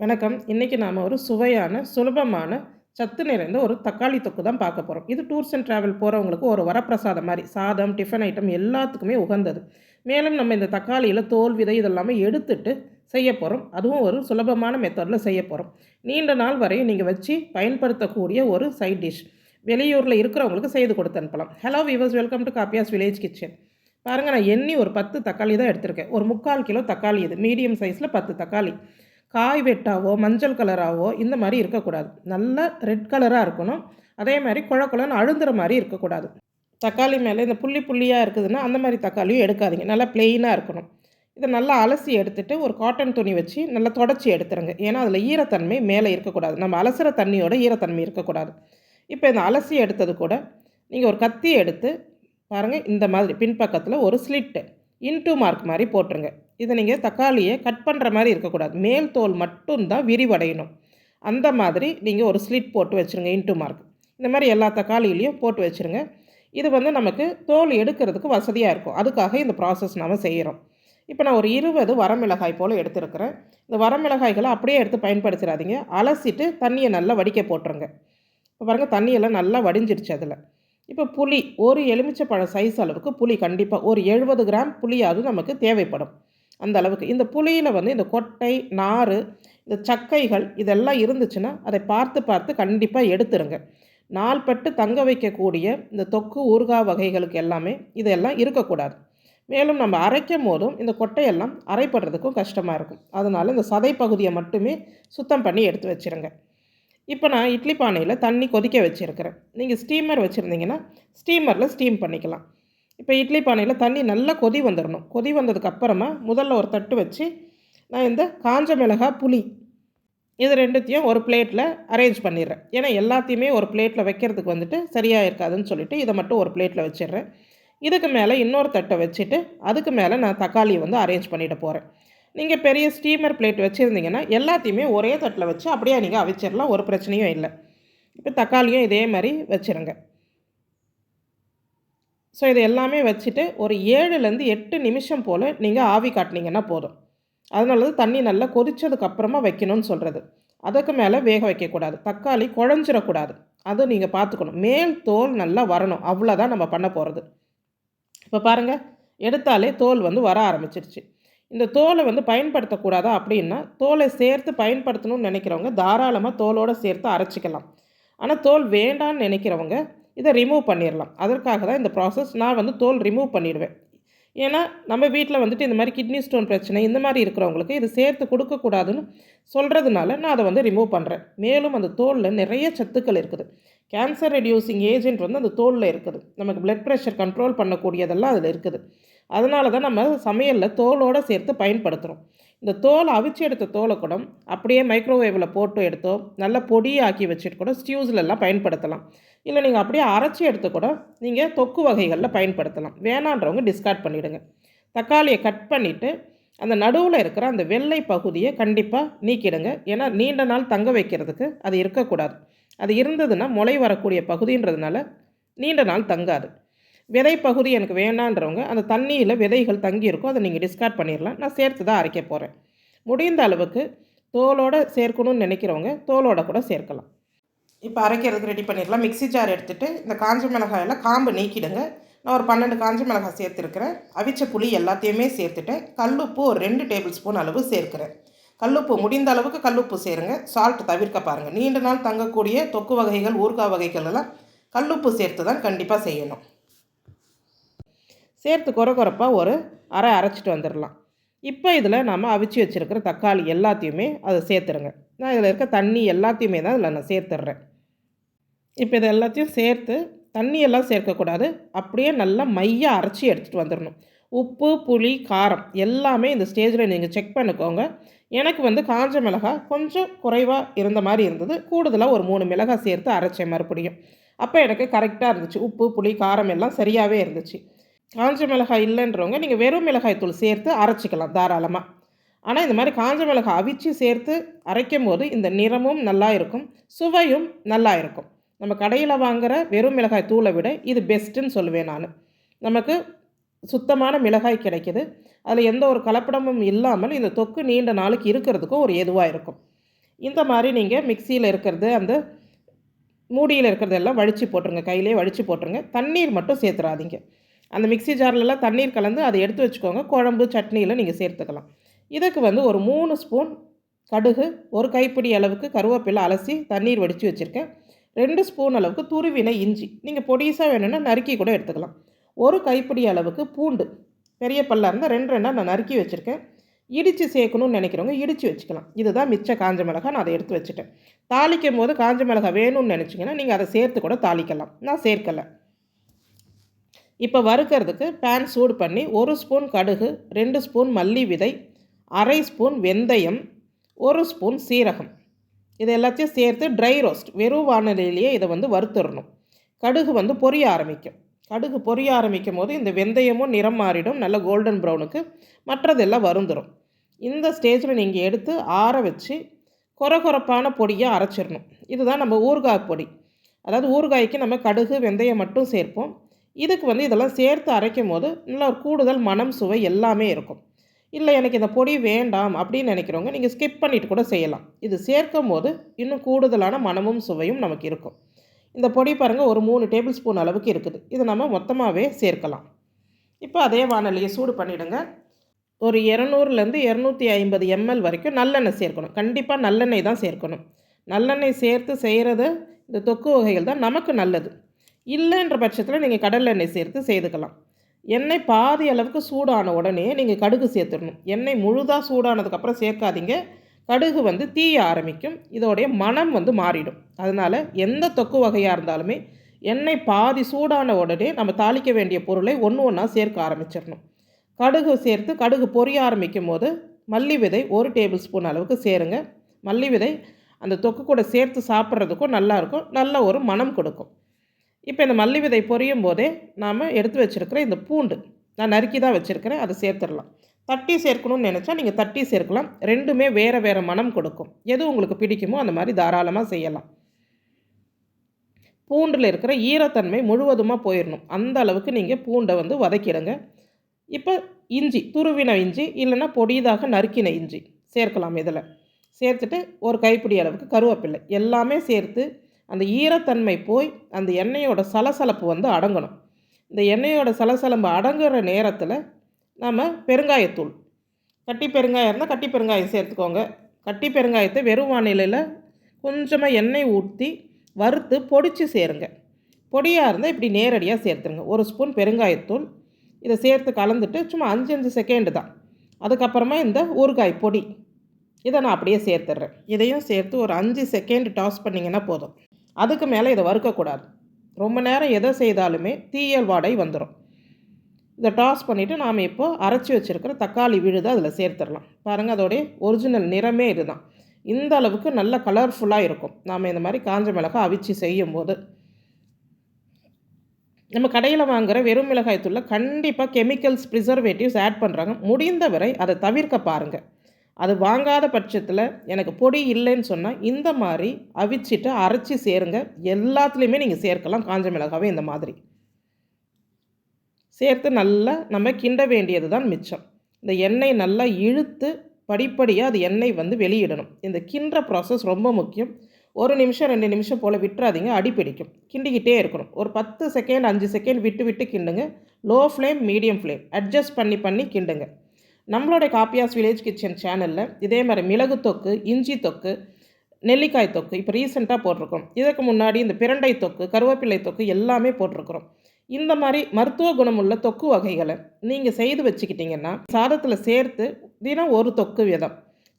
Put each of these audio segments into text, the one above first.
வணக்கம். இன்றைக்கி நாம் ஒரு சுவையான சுலபமான சத்து நிறைந்த ஒரு தக்காளி தொக்கு தான் பார்க்க போகிறோம் இது டூர்ஸ் அண்ட் ட்ராவல் போகிறவங்களுக்கு ஒரு வரப்பிரசாதம் மாதிரி. சாதம் டிஃபன் ஐட்டம் எல்லாத்துக்குமே உகந்தது. மேலும் நம்ம இந்த தக்காளியில் தோல் விதை இதெல்லாமே எடுத்துட்டு செய்ய போகிறோம் அதுவும் ஒரு சுலபமான மெத்தடில் செய்ய போகிறோம் நீண்ட நாள் வரையும் நீங்கள் வச்சு பயன்படுத்தக்கூடிய ஒரு சைட் டிஷ் வெளியூரில் இருக்கிறவங்களுக்கு செய்து கொடுத்து அனுப்பலாம். Hello viewers welcome to Kappiyas village kitchen பாருங்கள் நான் எண்ணி ஒரு பத்து தக்காளி தான் எடுத்திருக்கேன். ஒரு முக்கால் கிலோ தக்காளி இது. மீடியம் சைஸில் பத்து தக்காளி. காய் வெட்டாவோ மஞ்சள் கலராகவோ இந்த மாதிரி இருக்கக்கூடாது. நல்ல ரெட் கலராக இருக்கணும். அதே மாதிரி குழ குழன்னு அழுந்துற மாதிரி இருக்கக்கூடாது. தக்காளி மேலே இந்த புள்ளி புள்ளியாக இருக்குதுன்னா அந்த மாதிரி தக்காளியும் எடுக்காதீங்க. நல்லா பிளெயினாக இருக்கணும். இதை நல்லா அலசி எடுத்துகிட்டு ஒரு காட்டன் துணி வச்சு நல்லா தொடச்சி எடுத்துருங்க. ஏன்னா அதில் ஈரத்தன்மை மேலே இருக்கக்கூடாது. நம்ம அலசுகிற தண்ணியோட ஈரத்தன்மை இருக்கக்கூடாது. இப்போ இந்த அலசி எடுத்தது கூட நீங்கள் ஒரு கத்தி எடுத்து பாருங்கள் இந்த மாதிரி பின்பக்கத்தில் ஒரு ஸ்லிட்டு இன்டூ மார்க் மாதிரி போட்டுருங்க. இதை நீங்கள் தக்காளியை கட் பண்ணுற மாதிரி இருக்கக்கூடாது. மேல் தோல் மட்டும்தான் விரிவடையணும். அந்த மாதிரி நீங்கள் ஒரு ஸ்லிட் போட்டு வச்சுருங்க இன்ட்டு மார்க் இந்த மாதிரி எல்லா தக்காளியிலையும் போட்டு வச்சுருங்க. இது வந்து நமக்கு தோல் எடுக்கிறதுக்கு வசதியாக இருக்கும். அதுக்காக இந்த ப்ராசஸ் நாம் செய்கிறோம் இப்போ நான் ஒரு இருபது வரமிளகாய் போல் எடுத்துருக்கிறேன். இந்த வரமிளகாய்களை அப்படியே எடுத்து பயன்படுத்திடாதீங்க. அலசிட்டு தண்ணியை நல்லா வடிக்க போட்டுருங்க. இப்போ பாருங்கள் தண்ணியெல்லாம் நல்லா வடிஞ்சிருச்சு அதில். இப்போ புளி ஒரு எலுமிச்சைப்பழம் சைஸ் அளவுக்கு புளி கண்டிப்பாக ஒரு எழுபது கிராம் புளியாவது நமக்கு தேவைப்படும். அந்த அளவுக்கு. இந்த புளியில் வந்து இந்த கொட்டை நார் இந்த சக்கைகள் இதெல்லாம் இருந்துச்சுன்னா அதை பார்த்து பார்த்து கண்டிப்பாக எடுத்துருங்க. நாள்பட்டு தங்க வைக்கக்கூடிய இந்த தொக்கு ஊறுகாய் வகைகளுக்கு எல்லாமே இதெல்லாம் இருக்கக்கூடாது. மேலும் நம்ம அரைக்கும் போதும் இந்த கொட்டையெல்லாம் அரைப்படுறதுக்கும் கஷ்டமாக இருக்கும். அதனால் இந்த சதை பகுதியை மட்டுமே சுத்தம் பண்ணி எடுத்து வச்சுருங்க. இப்போ நான் இட்லி பானையில் தண்ணி கொதிக்க வச்சுருக்கிறேன். நீங்கள் ஸ்டீமர் வச்சுருந்தீங்கன்னா ஸ்டீமரில் ஸ்டீம் பண்ணிக்கலாம். இப்போ இட்லி பானையில் தண்ணி நல்லா கொதி வந்துடணும் கொதி வந்ததுக்கப்புறமா முதல்ல ஒரு தட்டு வச்சு நான் இந்த காஞ்ச மிளகாய் புளி இது ரெண்டுத்தையும் ஒரு பிளேட்டில் அரேஞ்ச் பண்ணிடுறேன். ஏன்னா எல்லாத்தையுமே ஒரு பிளேட்டில் வைக்கிறதுக்கு வந்துட்டு சரியாக இருக்காதுன்னு சொல்லிவிட்டு இதை மட்டும் ஒரு பிளேட்டில் வச்சிடுறேன். இதுக்கு மேலே இன்னொரு தட்டை வச்சுட்டு அதுக்கு மேலே நான் தக்காளியை வந்து அரேஞ்ச் பண்ணிட்டு போகிறேன் நீங்கள் பெரிய ஸ்டீமர் பிளேட் வச்சுருந்தீங்கன்னா எல்லாத்தையுமே ஒரே தட்டில் வச்சு அப்படியே நீங்கள் அவிச்சிடலாம். ஒரு பிரச்சனையும் இல்லை. இப்போ தக்காளியும் இதே மாதிரி வச்சுருங்க. ஸோ இது எல்லாமே வச்சுட்டு ஒரு ஏழுலேருந்து எட்டு நிமிஷம் போல் நீங்கள் ஆவி காட்டினீங்கன்னா போதும். அதனால தான் தண்ணி நல்லா கொதித்ததுக்கப்புறமா வைக்கணும்னு சொல்கிறது அதுக்கு மேலே வேக வைக்கக்கூடாது. தக்காளி குழஞ்சிடக்கூடாது அது நீங்கள் பார்த்துக்கணும் மேல் தோல் நல்லா வரணும். அவ்வளோதான் நம்ம பண்ண போகிறது இப்போ பாருங்கள் எடுத்தாலே தோல் வந்து வர ஆரம்பிச்சிருச்சு. இந்த தோலை வந்து பயன்படுத்தக்கூடாதா அப்படின்னா தோலை சேர்த்து பயன்படுத்தணும்னு நினைக்கிறவங்க தாராளமாக தோலோடு சேர்த்து அரைச்சிக்கலாம். ஆனால் தோல் வேண்டான்னு நினைக்கிறவங்க இதை ரிமூவ் பண்ணிடலாம் அதற்காக தான் இந்த ப்ராசஸ் நான் வந்து தோல் ரிமூவ் பண்ணிவிடுவேன் ஏன்னா நம்ம வீட்டில் வந்துட்டு இந்த மாதிரி கிட்னி ஸ்டோன் பிரச்சனை இந்த மாதிரி இருக்கிறவங்களுக்கு இது சேர்த்து கொடுக்கக்கூடாதுன்னு சொல்கிறதுனால நான் அதை வந்து ரிமூவ் பண்ணுறேன் மேலும் அந்த தோலில் நிறைய சத்துக்கள் இருக்குது. கேன்சர் ரெடியூசிங் ஏஜென்ட் வந்து அந்த தோலில் இருக்குது. நமக்கு பிளட் ப்ரெஷர் கண்ட்ரோல் பண்ணக்கூடியதெல்லாம் அதில் இருக்குது. அதனால தான் நம்ம சமையலில் தோலோடு சேர்த்து பயன்படுத்துகிறோம் இந்த தோலை அவிச்சு எடுத்த தோலை கூட அப்படியே மைக்ரோவேவில் போட்டு எடுத்தோ நல்ல பொடியாக்கி வச்சுட்டு கூட ஸ்டியூஸ்லலாம் பயன்படுத்தலாம். இல்லை நீங்கள் அப்படியே அரைச்சி எடுத்து கூட நீங்கள் தொக்கு வகைகளில் பயன்படுத்தலாம். வேணான்றவங்க டிஸ்கார்ட் பண்ணிவிடுங்க தக்காளியை கட் பண்ணிவிட்டு அந்த நடுவில் இருக்கிற அந்த வெள்ளை பகுதியை கண்டிப்பாக நீக்கிடுங்க. ஏன்னா நீண்ட நாள் தங்க வைக்கிறதுக்கு அது இருக்கக்கூடாது. அது இருந்ததுன்னா முளை வரக்கூடிய பகுதின்றதுனால நீண்ட நாள் தங்காது. விதை பகுதி எனக்கு வேணான்றவங்க அந்த தண்ணியில் விதைகள் தங்கி இருக்கும் அதை நீங்கள் டிஸ்கார்ட் பண்ணிடலாம் நான் சேர்த்து தான் அரைக்க போகிறேன் முடிந்த அளவுக்கு தோலோடு சேர்க்கணும்னு நினைக்கிறவங்க தோலோட கூட சேர்க்கலாம். இப்போ அரைக்கிறதுக்கு ரெடி பண்ணிடலாம் மிக்சி ஜார் எடுத்துகிட்டு இந்த காஞ்ச மிளகாயில் காம்பு நீக்கிடுங்க. நான் ஒரு பன்னெண்டு காஞ்ச மிளகாய் சேர்த்துருக்கிறேன். அவிச்ச புளி எல்லாத்தையுமே சேர்த்துட்டேன். கல்லுப்பு ஒரு ரெண்டு டேபிள் ஸ்பூன் அளவு சேர்க்குறேன். கல்லுப்பு முடிந்த அளவுக்கு கல்லுப்பு சேருங்க. சால்ட் தவிர்க்க பாருங்கள் நீண்ட நாள் தங்கக்கூடிய தொக்கு வகைகள் ஊறுகாய் வகைகள் எல்லாம் கல்லுப்பு சேர்த்து தான் கண்டிப்பாக செய்யணும். சேர்த்து குறை குறைப்பாக ஒரு அரை அரைச்சிட்டு வந்துடலாம். இப்போ இதில் நம்ம அவிச்சு வச்சுருக்கிற தக்காளி எல்லாத்தையுமே அதை சேர்த்துருங்க. நான் இதில் இருக்க தண்ணி எல்லாத்தையுமே தான் இதில் நான் சேர்த்துட்றேன். இப்போ இதை எல்லாத்தையும் சேர்த்து தண்ணியெல்லாம் சேர்க்கக்கூடாது. அப்படியே நல்லா மையாக அரைச்சி எடுத்துகிட்டு வந்துடணும். உப்பு புளி காரம் எல்லாமே இந்த ஸ்டேஜில் நீங்கள் செக் பண்ணிக்கோங்க. எனக்கு வந்து காஞ்ச மிளகாய் கொஞ்சம் குறைவாக இருந்த மாதிரி இருந்தது. கூடுதலாக ஒரு மூணு மிளகாய் சேர்த்து அரைச்சேன் மறுபடியும். அப்போ எனக்கு கரெக்டாக இருந்துச்சு. உப்பு புளி காரம் எல்லாம் சரியாகவே இருந்துச்சு. காஞ்ச மிளகாய் இல்லைன்றவங்க நீங்கள் வெறும் மிளகாய் தூள் சேர்த்து அரைச்சிக்கலாம் தாராளமாக ஆனால் இந்த மாதிரி காஞ்ச மிளகாய் அவிச்சு சேர்த்து அரைக்கும் போது இந்த நிறமும் நல்லா இருக்கும் சுவையும் நல்லா இருக்கும். நம்ம கடையில் வாங்குகிற வெறும் மிளகாய் தூளை விட இது பெஸ்ட்டுன்னு சொல்லுவேன் நான். நமக்கு சுத்தமான மிளகாய் கிடைக்கிது. அதில் எந்த ஒரு கலப்படமும் இல்லாமல் இந்த தொக்கு நீண்ட நாளுக்கு இருக்கிறதுக்கும் ஒரு எதுவாக இருக்கும். இந்த மாதிரி நீங்கள் மிக்சியில் இருக்கிறது அந்த மூடியில் இருக்கிறதெல்லாம் வழித்து போட்டுருங்க கையிலே வழித்து போட்டுருங்க. தண்ணீர் மட்டும் சேர்த்துறாதீங்க. அந்த மிக்ஸி ஜார்லலாம் தண்ணீர் கலந்து அதை எடுத்து வச்சுக்கோங்க. குழம்பு சட்னியில் நீங்கள் சேர்த்துக்கலாம். இதுக்கு வந்து ஒரு மூணு ஸ்பூன் கடுகு ஒரு கைப்பிடி அளவுக்கு கருவேப்பிலை அலசி தண்ணீர் வடித்து வச்சுருக்கேன். ரெண்டு ஸ்பூன் அளவுக்கு துருவின இஞ்சி. நீங்கள் பொடிசாக வேணும்னா நறுக்கி கூட எடுத்துக்கலாம். ஒரு கைப்பிடி அளவுக்கு பூண்டு. பெரிய பல்லாக இருந்தால் ரெண்டு ரெண்டாக நான் நறுக்கி வச்சுருக்கேன். இடித்து சேர்க்கணும்னு நினைக்கிறவங்க இடித்து வச்சுக்கலாம். இதுதான் மிச்ச காஞ்ச மிளகா நான் அதை எடுத்து வச்சுட்டேன். தாளிக்கும் போது காஞ்ச மிளகா வேணும்னு நினச்சிங்கன்னா நீங்கள் அதை சேர்த்து கூட தாளிக்கலாம். நான் சேர்க்கலை. இப்போ வறுக்கிறதுக்கு பேன் சூடு பண்ணி ஒரு ஸ்பூன் கடுகு ரெண்டு ஸ்பூன் மல்லி விதை அரை ஸ்பூன் வெந்தயம் ஒரு ஸ்பூன் சீரகம். இது எல்லாத்தையும் சேர்த்து ட்ரை ரோஸ்ட் வெறும் வானிலையிலேயே இதை வந்து வறுத்துடணும். கடுகு வந்து பொரிய ஆரம்பிக்கும். கடுகு பொரிய ஆரம்பிக்கும் போது இந்த வெந்தயமும் நிறம் மாறிடும் நல்ல கோல்டன் ப்ரௌனுக்கு மற்றதெல்லாம் வருந்துடும் இந்த ஸ்டேஜில் நீங்கள் எடுத்து ஆற வச்சு கொரகொரப்பான பொடியை அரைச்சிடணும். இதுதான் நம்ம ஊறுகாய் பொடி. அதாவது ஊறுகாய்க்கு நம்ம கடுகு வெந்தயம் மட்டும் சேர்ப்போம். இதுக்கு வந்து இதெல்லாம் சேர்த்து அரைக்கும் போது நல்லா ஒரு கூடுதல் மனம் சுவை எல்லாமே இருக்கும். இல்லை எனக்கு இந்த பொடி வேண்டாம் அப்படின்னு நினைக்கிறவங்க நீங்கள் ஸ்கிப் பண்ணிவிட்டு கூட செய்யலாம். இது சேர்க்கும் போது இன்னும் கூடுதலான மனமும் சுவையும் நமக்கு இருக்கும். இந்த பொடி பாருங்கள் ஒரு மூணு டேபிள் ஸ்பூன் அளவுக்கு இருக்குது. இது நம்ம மொத்தமாகவே சேர்க்கலாம். இப்போ அதே வானொலியை சூடு பண்ணிவிடுங்க ஒரு இரநூறுலேருந்து இரநூத்தி ஐம்பது எம்எல் வரைக்கும் நல்லெண்ணெய் சேர்க்கணும். கண்டிப்பாக நல்லெண்ணெய் தான் சேர்க்கணும். நல்லெண்ணெய் சேர்த்து செய்கிறது இந்த தொக்கு வகைகள் தான் நமக்கு நல்லது. இல்லைன்ற பட்சத்தில் நீங்கள் கடலில் எண்ணெய் சேர்த்து செய்துக்கலாம். எண்ணெய் பாதி அளவுக்கு சூடான உடனே நீங்கள் கடுகு சேர்த்துடணும். எண்ணெய் முழுதாக சூடானதுக்கப்புறம் சேர்க்காதீங்க. கடுகு வந்து தீய ஆரம்பிக்கும். இதோடைய மனம் வந்து மாறிடும். அதனால் எந்த தொக்கு வகையாக இருந்தாலுமே எண்ணெய் பாதி சூடான உடனே நம்ம தாளிக்க வேண்டிய பொருளை ஒன்று ஒன்றா சேர்க்க ஆரம்பிச்சிடணும். கடுகு சேர்த்து கடுகு பொரிய ஆரம்பிக்கும் போது மல்லி விதை ஒரு டேபிள் ஸ்பூன் அளவுக்கு சேருங்க. மல்லி விதை அந்த தொக்கு கூட சேர்த்து சாப்பிட்றதுக்கும் நல்லாயிருக்கும் நல்ல ஒரு மனம் கொடுக்கும். இப்போ இந்த மல்லி விதை பொரியும் போதே நாம் எடுத்து வச்சுருக்கிற இந்த பூண்டு நான் நறுக்கி தான் வச்சுருக்கிறேன் அதை சேர்த்துடலாம். தட்டி சேர்க்கணும்னு நினச்சா நீங்கள் தட்டி சேர்க்கலாம். ரெண்டுமே வேறு வேறு மனம் கொடுக்கும். எது உங்களுக்கு பிடிக்குமோ அந்த மாதிரி தாராளமாக செய்யலாம். பூண்டில் இருக்கிற ஈரத்தன்மை முழுவதுமாக போயிடணும் அந்த அளவுக்கு நீங்கள் பூண்டை வந்து வதக்கிடுங்க. இப்போ இஞ்சி துருவின இஞ்சி இல்லைன்னா பொடியதாக நறுக்கின இஞ்சி சேர்க்கலாம் இதில். சேர்த்துட்டு ஒரு கைப்பிடி அளவுக்கு கருவேப்பில்லை எல்லாமே சேர்த்து அந்த ஈரத்தன்மை போய் அந்த எண்ணெயோட சலசலப்பு வந்து அடங்கணும். இந்த எண்ணெயோட சலசலம்பு அடங்குற நேரத்தில் நம்ம பெருங்காயத்தூள். கட்டி பெருங்காயம் இருந்தால் கட்டி பெருங்காயம் சேர்த்துக்கோங்க. கட்டி பெருங்காயத்தை வெறும் வானிலையில் கொஞ்சமாக எண்ணெய் ஊற்றி வறுத்து பொடிச்சு சேருங்க. பொடியாக இருந்தால் இப்படி நேரடியாக சேர்த்துருங்க. ஒரு ஸ்பூன் பெருங்காயத்தூள். இதை சேர்த்து கலந்துட்டு சும்மா அஞ்சு அஞ்சு செகண்டு தான். அதுக்கப்புறமா இந்த ஊறுகாய் பொடி. இதை நான் அப்படியே சேர்த்துட்றேன் இதையும் சேர்த்து ஒரு அஞ்சு செகண்ட் டாஸ் பண்ணிங்கன்னா போதும். அதுக்கு மேலே இதை வறுக்கக்கூடாது. ரொம்ப நேரம் எதை செய்தாலுமே தீயல் வாடை வந்துடும் இதை டாஸ் பண்ணிவிட்டு நாம் இப்போ அரைச்சி வச்சுருக்கிற தக்காளி விழுதை அதில் சேர்த்துடலாம். பாருங்கள் அதோடைய ஒரிஜினல் நிறமே இதுதான். இந்த அளவுக்கு நல்ல கலர்ஃபுல்லாக இருக்கும். நாம் இந்த மாதிரி காஞ்ச மிளகாய் அவிச்சு செய்யும் போது நம்ம கடையில் வாங்குகிற வெறும் மிளகாய் தூளில் கண்டிப்பாக கெமிக்கல்ஸ் ப்ரிசர்வேட்டிவ்ஸ் ஆட் பண்ணுறாங்க முடிந்தவரை அதை தவிர்க்க பாருங்கள் அது வாங்காத பட்சத்தில் எனக்கு பொடி இல்லைன்னு சொன்னால் இந்த மாதிரி அவிச்சிட்டு அரைச்சி சேருங்க. எல்லாத்துலேயுமே நீங்கள் சேர்க்கலாம். காஞ்ச மிளகாவே இந்த மாதிரி. சேர்த்து நல்லா நம்ம கிண்ட வேண்டியது தான் மிச்சம். இந்த எண்ணெய் நல்லா இழுத்து படிப்படியாக அது எண்ணெய் வந்து வெளியிடணும். இந்த கிண்டுற ப்ராசஸ் ரொம்ப முக்கியம். ஒரு நிமிஷம் ரெண்டு நிமிஷம் போல் விட்டுறாதீங்க. அடி பிடிக்கும். கிண்டிக்கிட்டே இருக்கணும். ஒரு பத்து செகண்ட் அஞ்சு செகண்ட் விட்டு விட்டு கிண்டுங்க. Low flame medium flame adjust பண்ணி பண்ணி கிண்டுங்க. நம்மளோட காப்பியாஸ் வில்லேஜ் கிச்சன் சேனலில் இதே மாதிரி மிளகு தொக்கு இஞ்சி தொக்கு நெல்லிக்காய் தொக்கு இப்போ ரீசெண்டாக போட்டிருக்கோம். இதுக்கு முன்னாடி இந்த பிரண்டை தொக்கு கருவேப்பிள்ளை தொக்கு எல்லாமே போட்டிருக்கிறோம். இந்த மாதிரி மருத்துவ குணமுள்ள தொக்கு வகைகளை நீங்கள் செய்து வச்சுக்கிட்டிங்கன்னா சாதத்தில் சேர்த்து தினம் ஒரு தொக்கு விதம்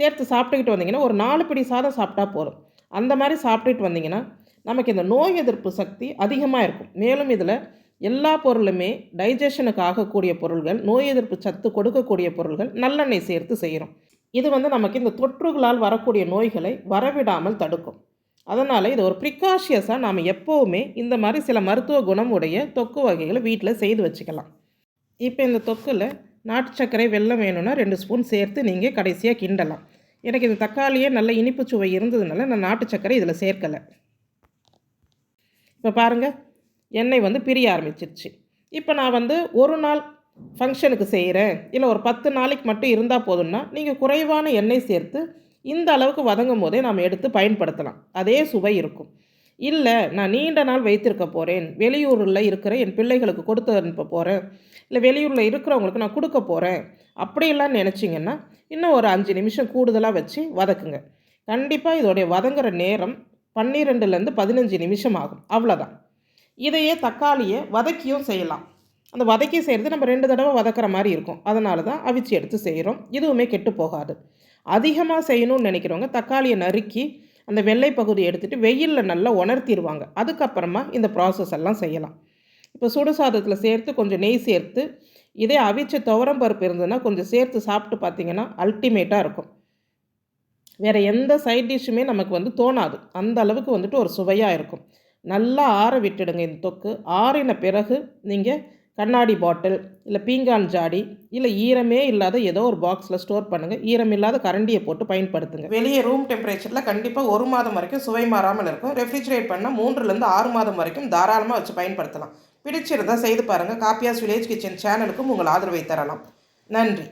சேர்த்து சாப்பிட்டுக்கிட்டு வந்தீங்கன்னா ஒரு நாலு பிடி சாதம் சாப்பிட்டா போதும். அந்த மாதிரி சாப்பிட்டுட்டு வந்தீங்கன்னா நமக்கு இந்த நோய் எதிர்ப்பு சக்தி அதிகமாக இருக்கும். மேலும் இதில் எல்லா பொருளுமே டைஜஷனுக்கு ஆகக்கூடிய பொருள்கள் நோய் எதிர்ப்பு சத்து கொடுக்கக்கூடிய பொருள்கள் நல்லெண்ணெய் சேர்த்து செய்கிறோம் இது வந்து நமக்கு இந்த தொற்றுகளால் வரக்கூடிய நோய்களை வரவிடாமல் தடுக்கும். அதனால் இது ஒரு ப்ரிகாஷியஸாக நாம் எப்போவுமே இந்த மாதிரி சில மருத்துவ குணம் உடைய தொக்கு வகைகளை வீட்டில் செய்து வச்சுக்கலாம். இப்போ இந்த தொக்கில் நாட்டு சர்க்கரை வெல்லம் வேணும்னா ரெண்டு ஸ்பூன் சேர்த்து நீங்கள் கடைசியாக கிண்டலாம். எனக்கு இந்த தக்காளியே நல்ல இனிப்பு சுவை இருந்ததுனால நான் நாட்டு சர்க்கரை இதில் சேர்க்கலை. இப்போ பாருங்கள் எண்ணெய் வந்து பிரிய ஆரம்பிச்சிருச்சு. இப்போ நான் வந்து ஒரு நாள் ஃபங்க்ஷனுக்கு செய்கிறேன் இல்லை ஒரு பத்து நாளைக்கு மட்டும் இருந்தால் போதும்னா நீங்கள் குறைவான எண்ணெய் சேர்த்து இந்த அளவுக்கு வதங்கும் போதே நாம் எடுத்து பயன்படுத்தலாம். அதே சுவை இருக்கும். இல்லை நான் நீண்ட நாள் வைத்திருக்க போகிறேன் வெளியூரில் இருக்கிற என் பிள்ளைகளுக்கு கொடுத்து அனுப்ப போகிறேன் இல்லை வெளியூரில் இருக்கிறவங்களுக்கு நான் கொடுக்க போகிறேன் அப்படியெல்லாம் நினச்சிங்கன்னா இன்னும் ஒரு அஞ்சு நிமிஷம் கூடுதலாக வச்சு வதக்குங்க. கண்டிப்பாக இதோடைய வதங்குற நேரம் பன்னிரெண்டுலேருந்து பதினஞ்சு நிமிஷம் ஆகும். அவ்வளோதான் இதையே தக்காளியை வதக்கியும் செய்யலாம். அந்த வதக்கி செய்கிறது நம்ம ரெண்டு தடவை வதக்கிற மாதிரி இருக்கும். அதனால தான் அவிச்சு எடுத்து செய்கிறோம் இதுவுமே கெட்டு போகாது. அதிகமாக செய்யணும்னு நினைக்கிறவங்க தக்காளியை நறுக்கி அந்த வெள்ளை பகுதியை எடுத்துகிட்டு வெயிலில் நல்லா உணர்த்திடுவாங்க அதுக்கப்புறமா இந்த ப்ராசஸ் எல்லாம் செய்யலாம். இப்போ சுடு சாதத்தில் சேர்த்து கொஞ்சம் நெய் சேர்த்து இதே அவிச்ச துவரம் பருப்பு இருந்ததுன்னா கொஞ்சம் சேர்த்து சாப்பிட்டு பார்த்தீங்கன்னா அல்டிமேட்டாக இருக்கும். வேறு எந்த சைட் டிஷ்ஷுமே நமக்கு வந்து தோணாது. அந்த அளவுக்கு வந்துட்டு ஒரு சுவையாக இருக்கும். நல்லா ஆற விட்டுடுங்க இந்த தொக்கு. ஆறின பிறகு நீங்கள் கண்ணாடி பாட்டில் இல்லை பீங்கான் ஜாடி இல்லை ஈரமே இல்லாத ஏதோ ஒரு பாக்ஸில் ஸ்டோர் பண்ணுங்கள் ஈரம் இல்லாத கரண்டியை போட்டு பயன்படுத்துங்க. வெளியே ரூம் டெம்பரேச்சரில் கண்டிப்பாக ஒரு மாதம் வரைக்கும் சுவை மாறாமல் இருக்கும். ரெஃப்ரிஜரேட் பண்ணால் மூன்றுலேருந்து ஆறு மாதம் வரைக்கும் தாராளமாக வச்சு பயன்படுத்தலாம். பிடிச்சிருந்தால் செய்து பாருங்கள் காப்பியாஸ் வில்லேஜ் கிச்சன் சேனலுக்கும் உங்கள் ஆதரவை தரலாம். நன்றி.